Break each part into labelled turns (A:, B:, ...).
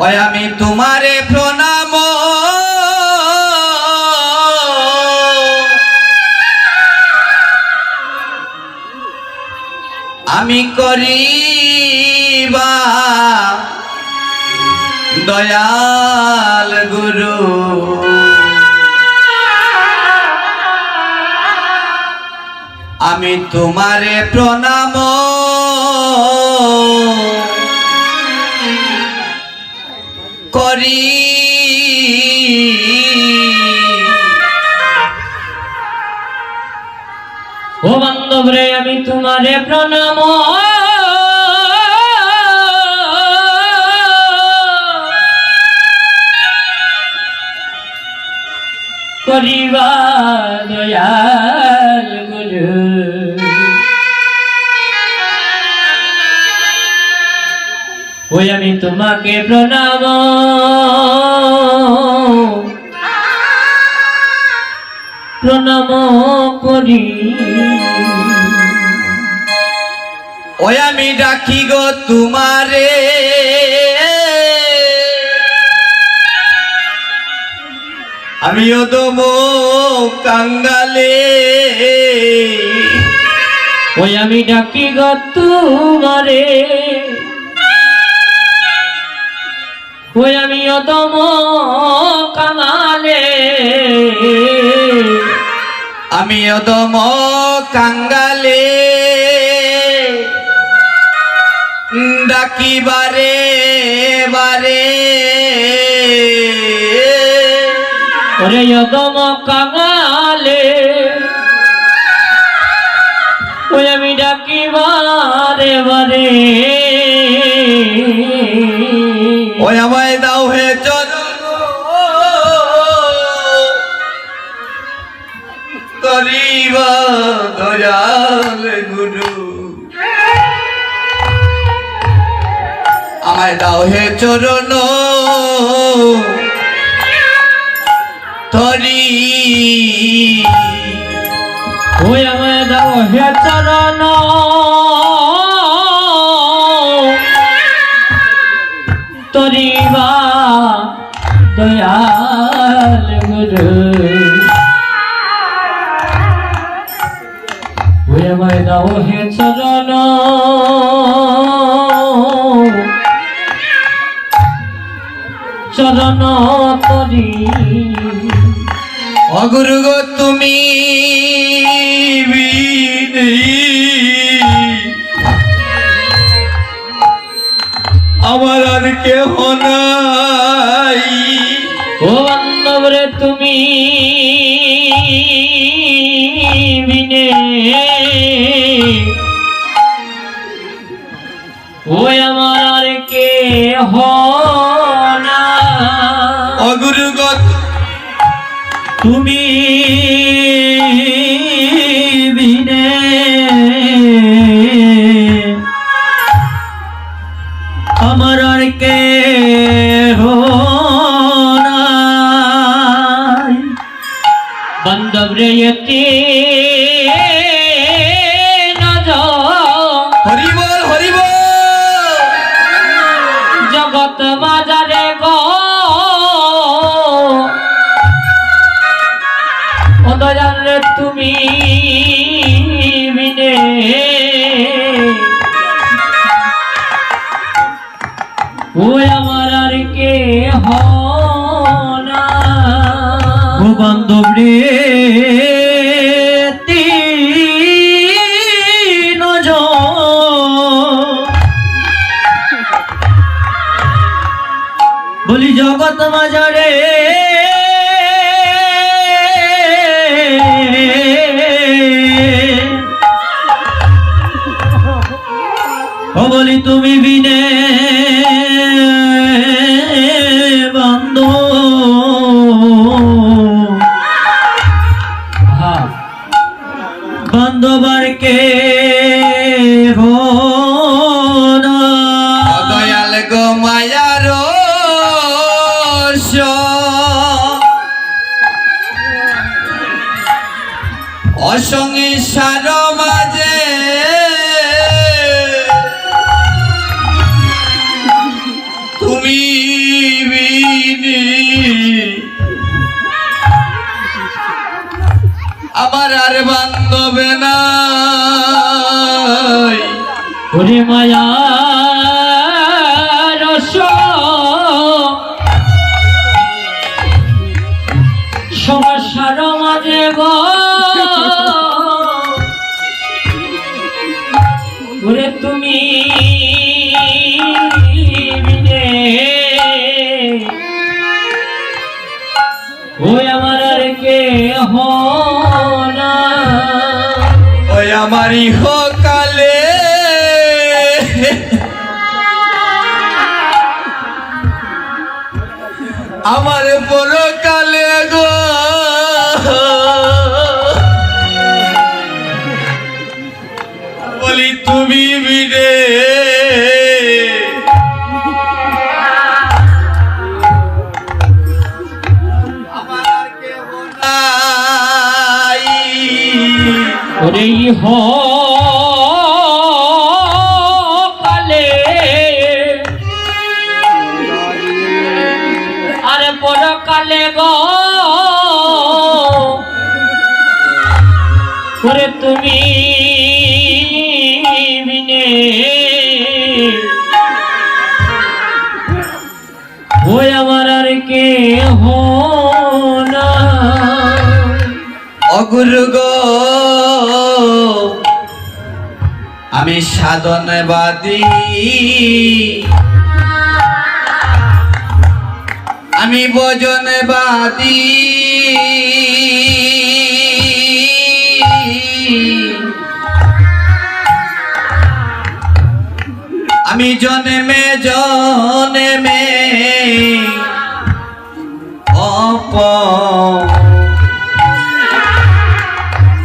A: ওই আমি তোমারে প্রণাম। আমি করিবা দয়াল গুরু। আমি তোমারে প্রণাম। করি।
B: ও বান্ধব রে আমি তোমারে প্রণাম তোমাকে প্রণাম। প্রণাম করি।
A: ওই আমি ডাকি গো তোমারে। আমিও দম কাঙ্গালে।
B: ওই আমি ডাকি গো তোমারে। ওই আমি অদম কাঙালে
A: আমিও দম কাঙ্গালে ডাকি বারে। বারে
B: ওরে অদম কাঙালে ওই আমি ডাকি বারে বারে।
A: আমায় দাও হে আমায় দাও হে চরণ। তরি
B: ওই আমায় দাও হে চরণ। ওই আমায় দাও হে চরণ। চরণ তরি
A: অগুরু তুমি
B: বান্ধব রে এতে
A: হরিবল হরিবল!
B: জগৎ বাজারে গো। দয়াল তুমি বিনে আমার আর কে না। ও বান্ধব। রে
A: আমার আর বান্ধবে
B: না মায়া। আমার
A: ইহকালে আমার পরকালে
B: কালে আরে পর কালে গো। ওরে তুমি ওই আমার আর কে না।
A: অগুরু গো আমি সাধনবাদী। আমি ভোজনবাদী। আমি জন্মে জন্মে অপ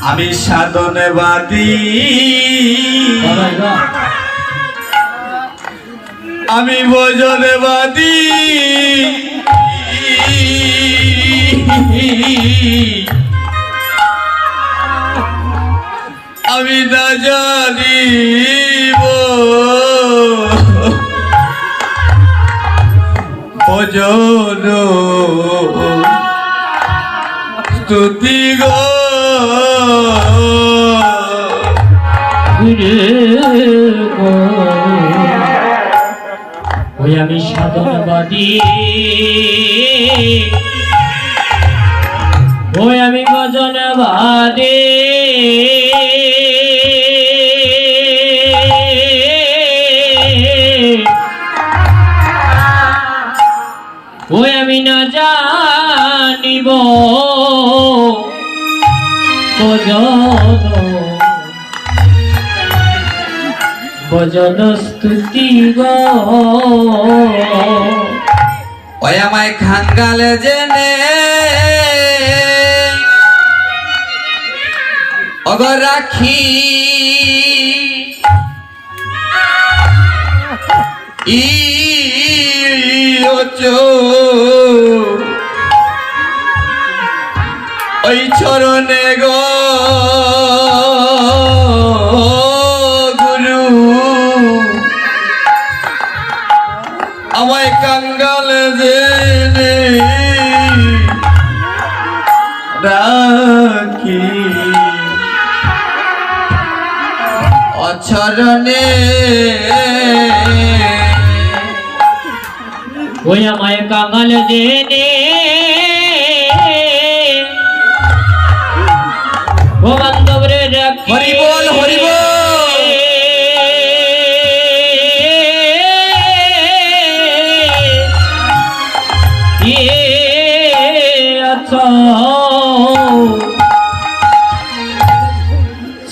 B: আমি সাধনবাদী। আমি
A: ভোজনবাদী। আমি না জানিব। ভোজন স্তুতি গো।
B: ওই আমি সাধনবাদী। ওই আমি ভজনবাদী। ভজন স্তুতি
A: ওই আমায় খাঙ্গালে জেনে। অগর রাখি। ই ওই চরণে অচরণে
B: ওয়া আমায় কাঙাল জেনে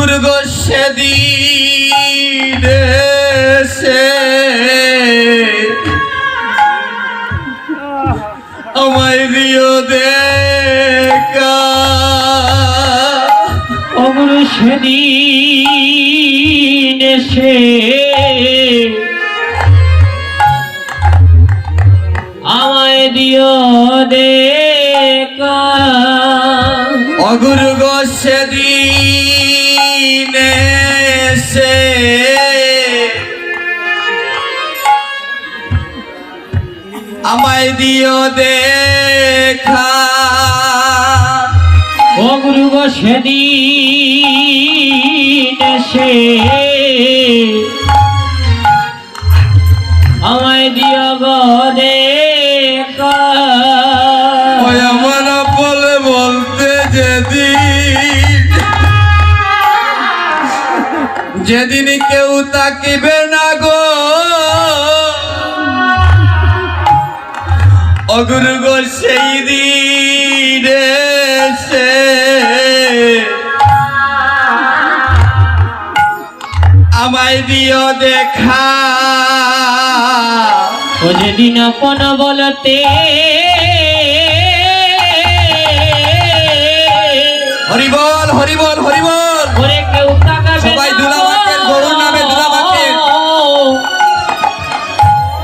A: গুরু গো সেদিন সে আমায় দিও দেখা।
B: অগুরু সেদিন এসে। আমায় দিও দেখা।
A: অগুরু গো সেদিন সে আমায় দিও দেখা।
B: অগুরু গো সেদিন এসে
A: তাকিবে না গো। অগুরু গো সেই দিন আমায় দিও দেখা।
B: ও যেদিন আপন বলতে।
A: হরিবল হরিবল হরিবল।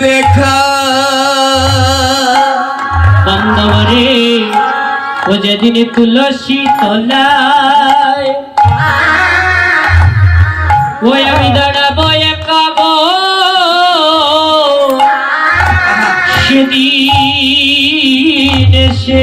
B: দেখা। বান্ধবরে ও যেদিন তুলসী তলায় ওই আমি দাঁড়াবো একাবো সেদিন এসে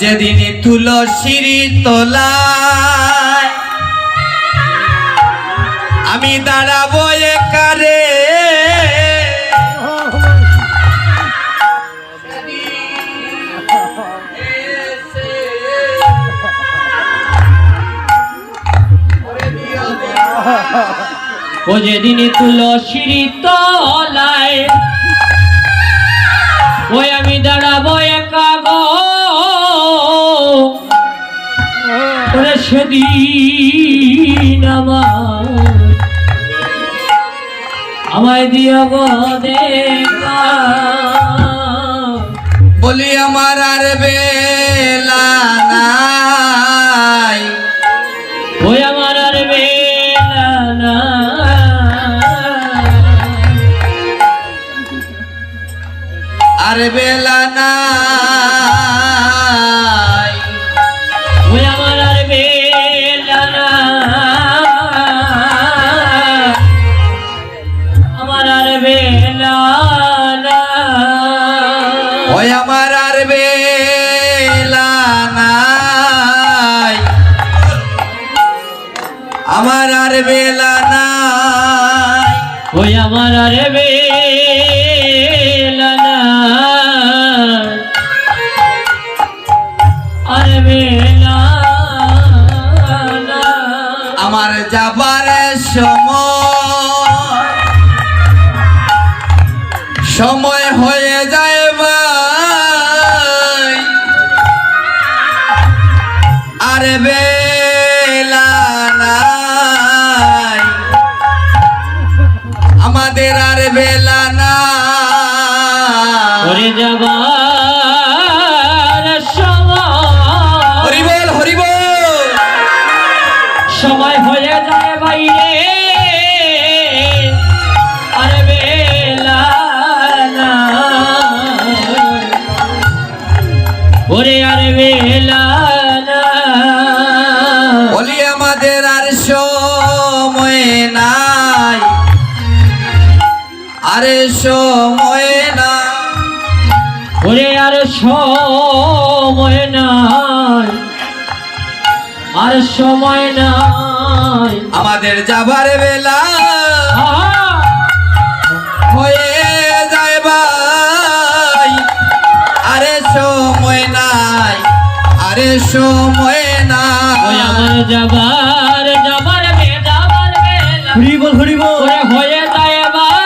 A: যেদিন তুলসীর তোলায় আমি দাঁড়াবো একারে।
B: ও যেদিন তুলসীর তলায়, ওই আমি দাঁড়াবো একা গো। ওরে সেদিন আমার। আমায় দিও গো
A: বলি আমার আর বেলা নাই।
B: ওই আমার আর বেলা নাই।
A: আর বেলা
B: আমার আর বেলা নাই।
A: ওই আমার আর বেলা। আর বেলা
B: আমার
A: যাবার সময়। সময় হয়ে যায় ভাই। আর বেলা আমাদের আর বেলা নাই
B: সময় নাই আর সময় নাই।
A: আমাদের যাবার বেলা হয়ে যায় ভাই। আরে সময় নাই আরে সময় নাই।
B: আমার যাবার যাবার যাবার বেলা।
C: হরি বল হরি বল।
B: হয়ে যায় এবার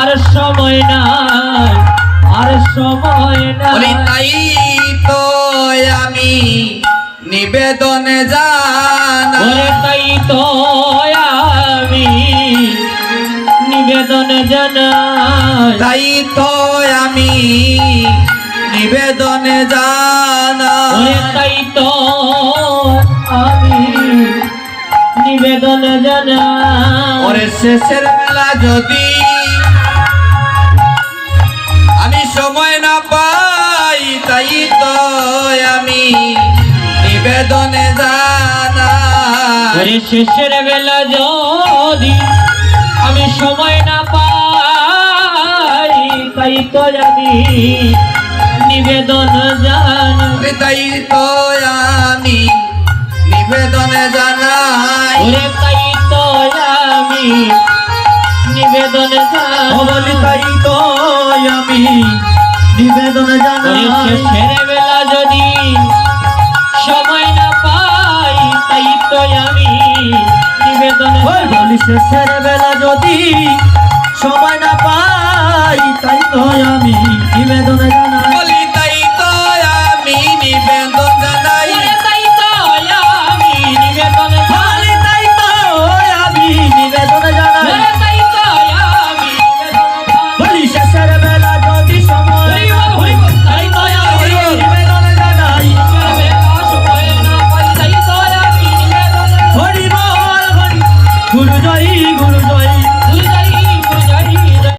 B: আর সময় নাই।
A: তাই তো আমি নিবেদনে
B: তাই তো আমি নিবেদন জানাই
A: তাই তো আমি নিবেদনে জানা
B: ওরে তাই তো আমি নিবেদন জানাই
A: ওরে শেষের বেলা যদি জানা
B: ওরে শেষের বেলা যদি আমি সময় না পাই তাই তো আমি নিবেদন জানাই।
A: তাই তো আমি নিবেদনে জানাই।
B: তাই তো আমি নিবেদন জানাই।
C: তাই তো আমি নিবেদন জানাই। বলি শেষের বেলা যদি সময় না পাই তাই তো আমি নিবেদন